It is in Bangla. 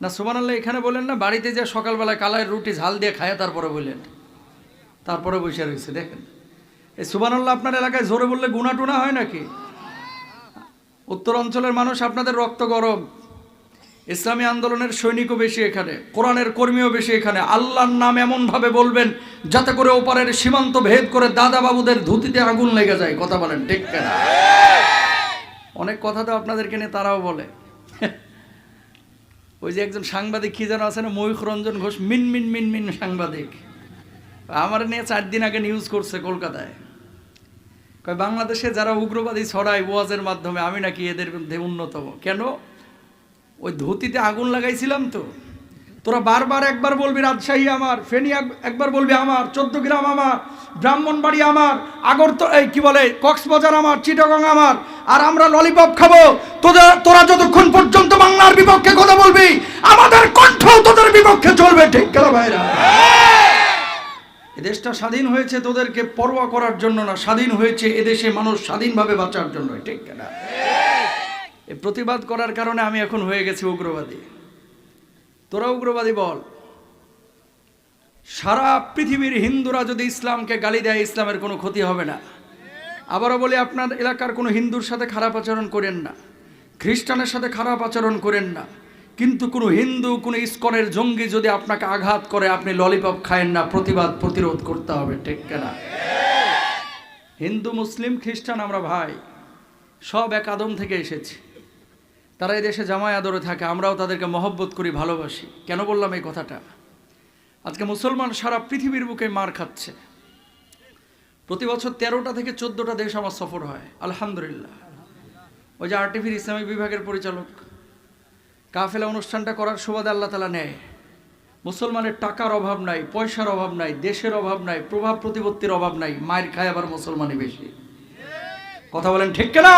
না, সুবহানাল্লাহ, এখানে বলেন না, বাড়িতে যে সকালবেলায় কালার রুটি ঝাল দিয়ে খায়, তারপরে বললেন তারপরে বসে রয়েছে, দেখেন। এই সুবহানাল্লাহ, আপনার এলাকায় জোরে বললে গুণা টুনা হয় নাকি? উত্তর অঞ্চলের মানুষ আপনাদের রক্ত গরম। ইসলামী আন্দোলনের সৈনিকও বেশি এখানে, কোরআনের কর্মীও বেশি এখানে। আল্লাহর নাম এমনভাবে বলবেন, যাতে করে ওপারের সীমান্ত ভেদ করে দাদা বাবুদের ধুতিতে আগুন লেগে যায়, কথা বলেন ঠিক কেনা? অনেক কথা তো আপনাদেরকে নিয়ে তারাও বলে। ওই যে একজন সাংবাদিক কি যেন আছে না, ময়ূখ রঞ্জন ঘোষ, মিন মিন মিন মিন সাংবাদিক। আমার নিয়ে চার দিন আগে নিউজ করছে কলকাতায়। কয়, বাংলাদেশে যারা উগ্রবাদী ছড়ায় ওয়াজের মাধ্যমে, আমি নাকি এদের মধ্যে অন্যতম কেন? ওই ধুতিতে আগুন লাগাইছিলাম তো। তোরা বারবার একবার বলবি রাজশাহী আমার, ফেনী একবার বলবি আমার চোদ্দ গ্রাম আমার, ব্রাহ্মণবাড়ি আমার আগরত এই কি বলে, কক্সবাজার আমার, চিটাগং আমার, আর আমরা ললিপপ খাব। তোদের তোরা যতক্ষণ বিপক্ষে চলবে, ঠিক কেন ভাইরা? এ দেশটা স্বাধীন হয়েছে তোদেরকে পরোয়া করার জন্য না, স্বাধীন হয়েছে এদেশে মানুষ স্বাধীনভাবে বাঁচার জন্য, ঠিক না এই প্রতিবাদ করার কারণে আমি এখন হয়ে গেছি উগ্রবাদী। তোরা উগ্রবাদী বল। সারা পৃথিবীর হিন্দুরা যদি ইসলামকে গালি দেয়, ইসলামের কোনো ক্ষতি হবে না। আবারও বলি, আপনার এলাকার কোনো হিন্দুর সাথে খারাপ আচরণ করেন না। খ্রিস্টানের সাথে খারাপ আচরণ করেন না। কিন্তু কোনো হিন্দু, কোনো ইস্কনের জঙ্গি যদি আপনাকে আঘাত করে, আপনি ললিপপ খায়েন না, প্রতিবাদ, প্রতিরোধ করতে হবে, ঠিক কেনা হিন্দু, মুসলিম, খ্রিস্টান আমরা ভাই, সব এক আদম থেকে এসেছি। তারা দেশে জামাই আদরে থাকে, আমরাও তাদেরকে মহব্বত করি, ভালোবাসি। কেন বললাম এই কথাটা? আজকে মুসলমান সারা পৃথিবীর বুকে মার খাচ্ছে। প্রতি বছর তেরোটা থেকে চোদ্দোটা দেশ আমার সফর হয়, আলহামদুলিল্লাহ। ওই যে আরটিভির ইসলামিক বিভাগের পরিচালক কাফেলা অনুষ্ঠানটা করার সুবাদে আল্লাহ তালা নেয়। মুসলমানের টাকার অভাব নাই, পয়সার অভাব নাই, দেশের অভাব নাই, প্রভাব প্রতিপত্তির অভাব নাই, মায়ের খায় আবার মুসলমানই বেশি। কথা বলেন ঠিক না